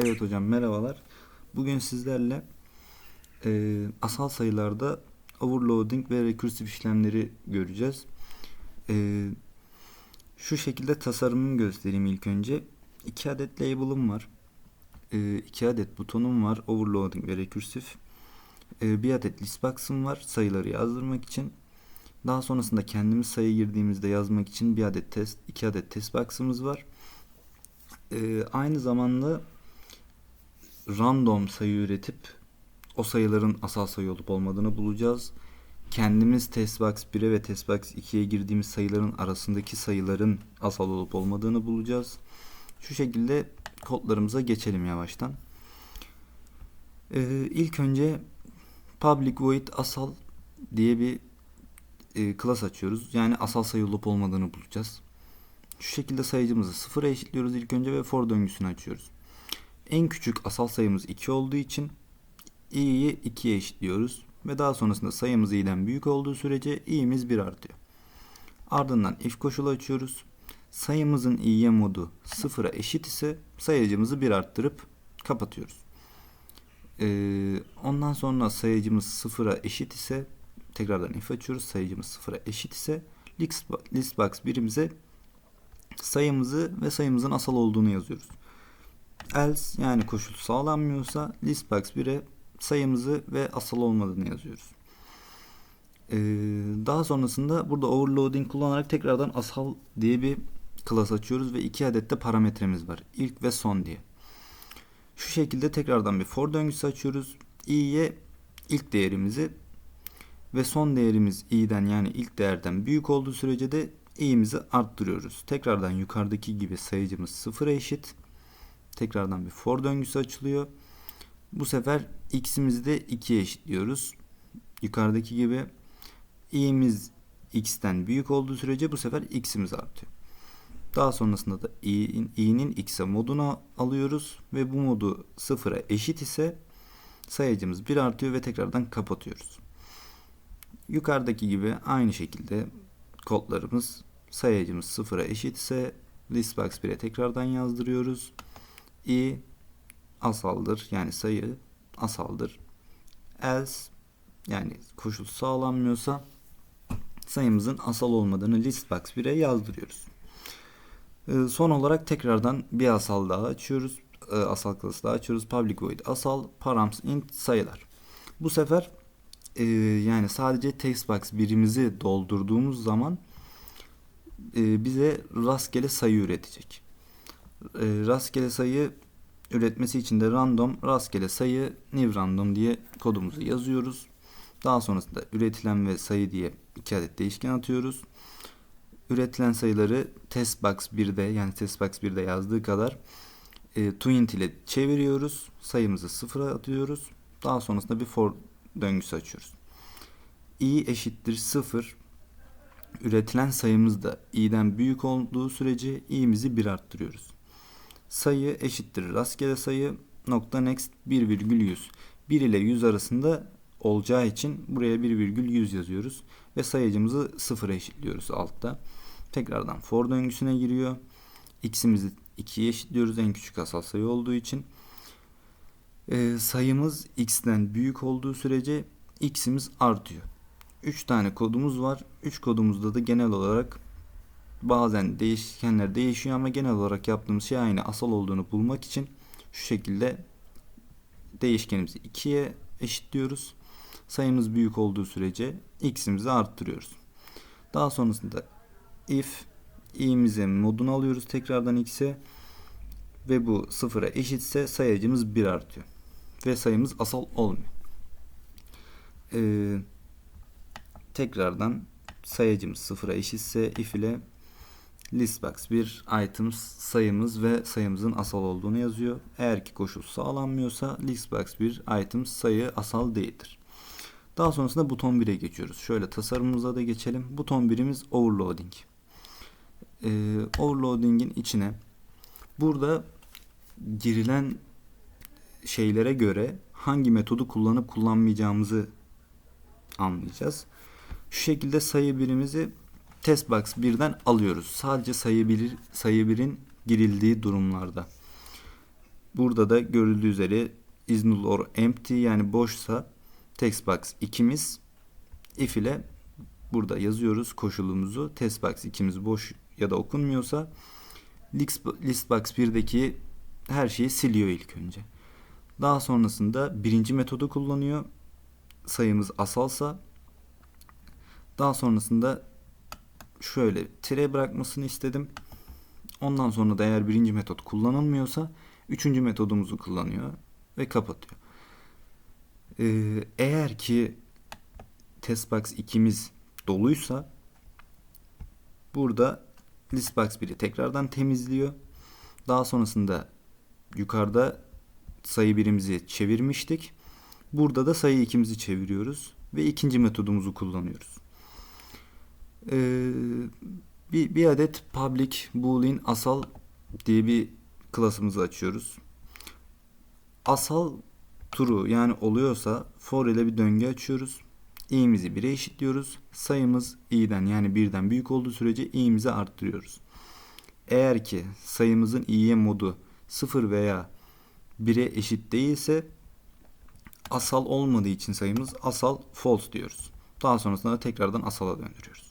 Evet hocam merhabalar. Bugün sizlerle e, asal sayılarda overloading ve rekursif işlemleri göreceğiz. E, şu şekilde tasarımını göstereyim ilk önce. İki adet label'ım var. E, iki adet butonum var. Overloading ve rekursif. E, bir adet listbox'ım var sayıları yazdırmak için. Daha sonrasında kendimiz sayı girdiğimizde yazmak için bir adet test, iki adet test box'ımız var. E, aynı zamanda random sayı üretip o sayıların asal sayı olup olmadığını bulacağız. Kendimiz testbox 1'e ve testbox 2'ye girdiğimiz sayıların arasındaki sayıların asal olup olmadığını bulacağız. Şu şekilde kodlarımıza geçelim yavaştan. Ee, ilk önce public void asal diye bir e, class açıyoruz. Yani asal sayı olup olmadığını bulacağız. Şu şekilde sayıcımızı sıfıra eşitliyoruz ilk önce ve for döngüsünü açıyoruz. En küçük asal sayımız 2 olduğu için i'yi 2'ye eşitliyoruz ve daha sonrasında sayımız i'den büyük olduğu sürece i'miz 1 artıyor. Ardından if koşulu açıyoruz. Sayımızın i'ye modu 0'a eşit ise sayıcımızı 1 arttırıp kapatıyoruz. Ee, ondan sonra sayıcımız 0'a eşit ise tekrardan if açıyoruz. Sayıcımız 0'a eşit ise listbox birimize sayımızı ve sayımızın asal olduğunu yazıyoruz else yani koşul sağlanmıyorsa listbox 1'e sayımızı ve asal olmadığını yazıyoruz. Ee, daha sonrasında burada overloading kullanarak tekrardan asal diye bir class açıyoruz ve iki adet de parametremiz var. İlk ve son diye. Şu şekilde tekrardan bir for döngüsü açıyoruz. i'ye ilk değerimizi ve son değerimiz i'den yani ilk değerden büyük olduğu sürece de i'mizi arttırıyoruz. Tekrardan yukarıdaki gibi sayıcımız sıfıra eşit. Tekrardan bir for döngüsü açılıyor. Bu sefer x'imizi de 2'ye eşitliyoruz. Yukarıdaki gibi i'miz x'ten büyük olduğu sürece bu sefer x'imiz artıyor. Daha sonrasında da i'nin, x'e modunu alıyoruz ve bu modu sıfıra eşit ise sayacımız 1 artıyor ve tekrardan kapatıyoruz. Yukarıdaki gibi aynı şekilde kodlarımız sayacımız sıfıra eşit ise listbox 1'e tekrardan yazdırıyoruz i asaldır yani sayı asaldır. Else yani koşul sağlanmıyorsa sayımızın asal olmadığını listbox 1'e yazdırıyoruz. Ee, son olarak tekrardan bir asal daha açıyoruz. Ee, asal klası daha açıyoruz. Public void asal params int sayılar. Bu sefer e, yani sadece textbox birimizi doldurduğumuz zaman e, bize rastgele sayı üretecek rastgele sayı üretmesi için de random rastgele sayı new random diye kodumuzu yazıyoruz. Daha sonrasında üretilen ve sayı diye iki adet değişken atıyoruz. Üretilen sayıları testbox 1'de yani testbox 1'de yazdığı kadar e, toint ile çeviriyoruz. Sayımızı sıfıra atıyoruz. Daha sonrasında bir for döngüsü açıyoruz. i eşittir 0 üretilen sayımız da i'den büyük olduğu sürece i'mizi 1 arttırıyoruz sayı eşittir rastgele sayı nokta next 1,100. 1 ile 100 arasında olacağı için buraya 1,100 yazıyoruz ve sayıcımızı sıfıra eşitliyoruz altta. Tekrardan for döngüsüne giriyor. X'imizi 2'ye eşitliyoruz en küçük asal sayı olduğu için. Ee, sayımız x'ten büyük olduğu sürece x'imiz artıyor. 3 tane kodumuz var. 3 kodumuzda da genel olarak bazen değişkenler değişiyor ama genel olarak yaptığımız şey aynı. Asal olduğunu bulmak için şu şekilde değişkenimizi 2'ye eşitliyoruz. Sayımız büyük olduğu sürece x'imizi arttırıyoruz. Daha sonrasında if i'mize modunu alıyoruz tekrardan x'e ve bu sıfıra eşitse sayacımız 1 artıyor. Ve sayımız asal olmuyor. Ee, tekrardan sayacımız sıfıra eşitse if ile listbox bir items sayımız ve sayımızın asal olduğunu yazıyor. Eğer ki koşul sağlanmıyorsa listbox bir items sayı asal değildir. Daha sonrasında buton 1'e geçiyoruz. Şöyle tasarımımıza da geçelim. Buton birimiz overloading. Ee, overloading'in içine burada girilen şeylere göre hangi metodu kullanıp kullanmayacağımızı anlayacağız. Şu şekilde sayı birimizi testbox 1'den alıyoruz. Sadece sayı 1 sayı 1'in girildiği durumlarda. burada da görüldüğü üzere is null or empty yani boşsa text box ikimiz if ile burada yazıyoruz koşulumuzu. Text box ikimiz boş ya da okunmuyorsa list, list box 1'deki her şeyi siliyor ilk önce. Daha sonrasında birinci metodu kullanıyor. Sayımız asalsa daha sonrasında şöyle tire bırakmasını istedim. Ondan sonra da eğer birinci metot kullanılmıyorsa üçüncü metodumuzu kullanıyor ve kapatıyor. Ee, eğer ki testbox 2'miz doluysa burada listbox 1'i tekrardan temizliyor. Daha sonrasında yukarıda sayı birimizi çevirmiştik. Burada da sayı ikimizi çeviriyoruz ve ikinci metodumuzu kullanıyoruz. Ee, bir, bir adet public boolean asal diye bir klasımızı açıyoruz. Asal true yani oluyorsa for ile bir döngü açıyoruz. i'mizi 1'e eşitliyoruz. Sayımız i'den yani birden büyük olduğu sürece i'mizi arttırıyoruz. Eğer ki sayımızın i'ye modu 0 veya 1'e eşit değilse asal olmadığı için sayımız asal false diyoruz. Daha sonrasında da tekrardan asala döndürüyoruz.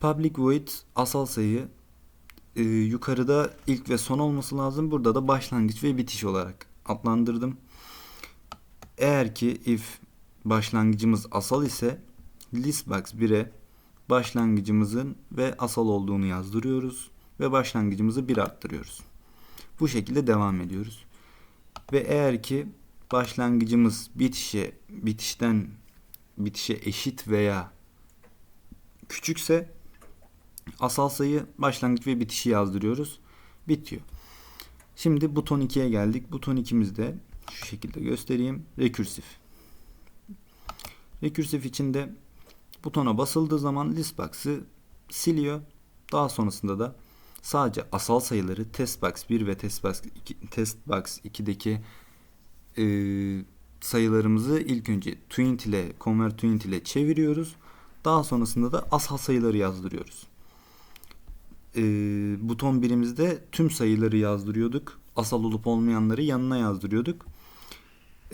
Public void asal sayı e, yukarıda ilk ve son olması lazım. Burada da başlangıç ve bitiş olarak adlandırdım. Eğer ki if başlangıcımız asal ise listbox 1'e başlangıcımızın ve asal olduğunu yazdırıyoruz ve başlangıcımızı 1 arttırıyoruz. Bu şekilde devam ediyoruz. Ve eğer ki başlangıcımız bitişe bitişten bitişe eşit veya küçükse asal sayı başlangıç ve bitişi yazdırıyoruz. Bitiyor. Şimdi buton 2'ye geldik. Buton 2'mizde şu şekilde göstereyim. Rekürsif. Rekürsif içinde butona basıldığı zaman listbox'ı siliyor. Daha sonrasında da sadece asal sayıları testbox 1 ve testbox 2, testbox 2'deki e, sayılarımızı ilk önce twint ile convert twint ile çeviriyoruz. Daha sonrasında da asal sayıları yazdırıyoruz. E, buton birimizde tüm sayıları yazdırıyorduk. Asal olup olmayanları yanına yazdırıyorduk.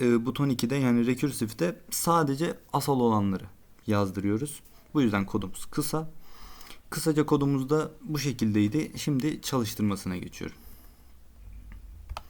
E, buton 2'de yani recursive'de sadece asal olanları yazdırıyoruz. Bu yüzden kodumuz kısa. Kısaca kodumuz da bu şekildeydi. Şimdi çalıştırmasına geçiyorum.